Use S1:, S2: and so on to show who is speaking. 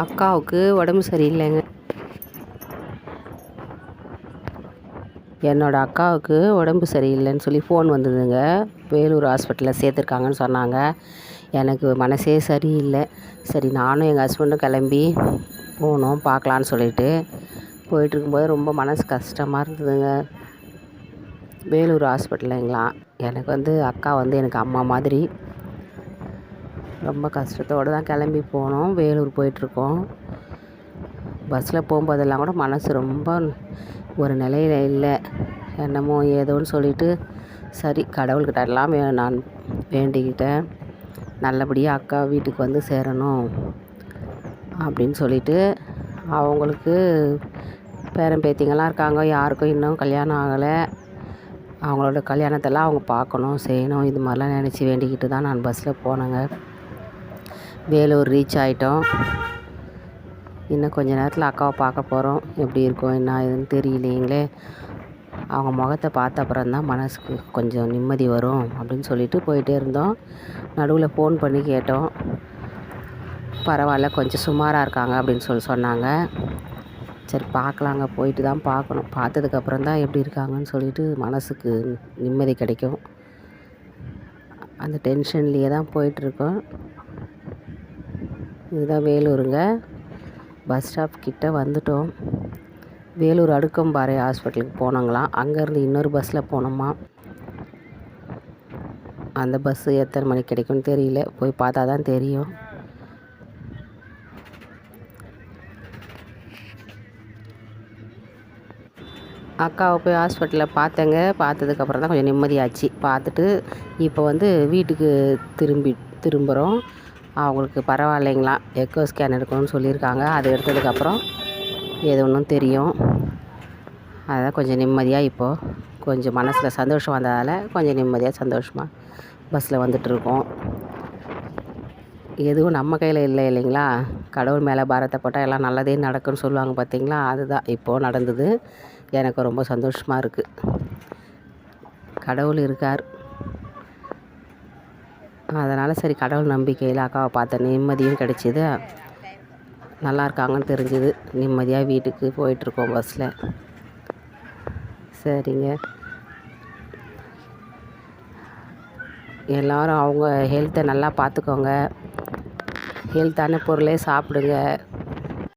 S1: அக்காவுக்கு உடம்பு சரியில்லைங்க. என்னோடய அக்காவுக்கு உடம்பு சரியில்லைன்னு சொல்லி ஃபோன் வந்ததுங்க. வேலூர் ஹாஸ்பிட்டலில் சேர்த்துருக்காங்கன்னு சொன்னாங்க. எனக்கு மனசே சரியில்லை. சரி நானும் எங்கள் ஹஸ்பண்டும் கிளம்பி போனோம் பார்க்கலான்னு சொல்லிட்டு போயிட்டுருக்கும்போது ரொம்ப மனசு கஷ்டமாக இருந்ததுங்க. வேலூர் ஹாஸ்பிட்டலுங்களாம் எனக்கு வந்து அக்கா வந்து எனக்கு அம்மா மாதிரி ரொம்ப கஷ்டத்தோடு தான் கிளம்பி போனோம். வேலூர் போயிட்டுருக்கோம். பஸ்ஸில் போகும்போதெல்லாம் கூட மனசு ரொம்ப ஒரு நிலையில் இல்லை. என்னமோ ஏதோன்னு சொல்லிட்டு சரி கடவுள்கிட்ட எல்லாம் நான் வேண்டிக்கிட்டேன். நல்லபடியாக அக்கா வீட்டுக்கு வந்து சேரணும் அப்படின்னு சொல்லிட்டு அவங்களுக்கு பேரன் பேத்திங்கெல்லாம் இருக்காங்க. யாருக்கும் இன்னும் கல்யாணம் ஆகலை. அவங்களோட கல்யாணத்தெல்லாம் அவங்க பார்க்கணும் செய்யணும் இது மாதிரிலாம் நினச்சி வேண்டிக்கிட்டு தான் நான் பஸ்ஸில் போனேங்க. வேலூர் ரீச் ஆகிட்டோம் இன்னும் கொஞ்ச நேரத்தில் அக்காவை பார்க்க போகிறோம் எப்படி இருக்கும் என்ன இதுன்னு தெரியலைங்களே அவங்க முகத்தை பார்த்த அப்புறம் தான் மனசுக்கு கொஞ்சம் நிம்மதி வரும் அப்படின்னு சொல்லிட்டு போயிட்டே இருந்தோம். நடுவில் ஃபோன் பண்ணி கேட்டோம். பரவாயில்ல கொஞ்சம் சுமாராக இருக்காங்க அப்படின்னு சொல்லி சொன்னாங்க. சரி பார்க்கலாங்க. போயிட்டு தான் பார்க்கணும். பார்த்ததுக்கப்புறம் தான் எப்படி இருக்காங்கன்னு சொல்லிட்டு மனசுக்கு நிம்மதி கிடைக்கும். அந்த டென்ஷன்லேயே தான் போயிட்டுருக்கோம் இதுதான் வேலூருங்க. பஸ் ஸ்டாப் கிட்டே வந்துட்டோம். வேலூர் அடுக்கம்பாறை ஹாஸ்பிட்டலுக்கு போனோங்களாம். அங்கேருந்து இன்னொரு பஸ்ஸில் போனோமா? அந்த பஸ்ஸு எத்தனை மணிக்கு கிடைக்கும்னு தெரியல. போய் பார்த்தா தான் தெரியும். அக்காவை போய் ஹாஸ்பிட்டலில் பார்த்தேங்க. பார்த்ததுக்கப்புறம் தான் கொஞ்சம் நிம்மதியாச்சு. பார்த்துட்டு இப்போ வந்து வீட்டுக்கு திரும்பி திரும்புகிறோம் அவங்களுக்கு பரவாயில்லைங்களா? எக்கோ ஸ்கேன் எடுக்கணும்னு சொல்லியிருக்காங்க. அது எடுத்ததுக்கப்புறம் எது ஒன்றும் தெரியும். அதான் கொஞ்சம் நிம்மதியாக இப்போது கொஞ்சம் மனசில் சந்தோஷம் வந்ததால் கொஞ்சம் நிம்மதியாக சந்தோஷமாக பஸ்ஸில் வந்துட்டுருக்கோம். எதுவும் நம்ம கையில் இல்லை இல்லைங்களா? கடவுள் மேலே பாரத்தை போட்டால் எல்லாம் நல்லதே நடக்குன்னு சொல்லுவாங்க பார்த்தீங்களா அதுதான் இப்போது நடந்தது. எனக்கு ரொம்ப சந்தோஷமாக இருக்குது கடவுள் இருக்கார். அதனால் சரி கடவுள் நம்பிக்கையில் அக்காவை பார்த்த நிம்மதியும் கிடச்சிது. நல்லா இருக்காங்கன்னு தெரிஞ்சுது. நிம்மதியாக வீட்டுக்கு போயிட்டுருக்கோம் பஸ்ஸில் சரிங்க. எல்லோரும் அவங்க ஹெல்த்தை நல்லா பார்த்துக்கோங்க ஹெல்த்தான பொருளே சாப்பிடுங்க.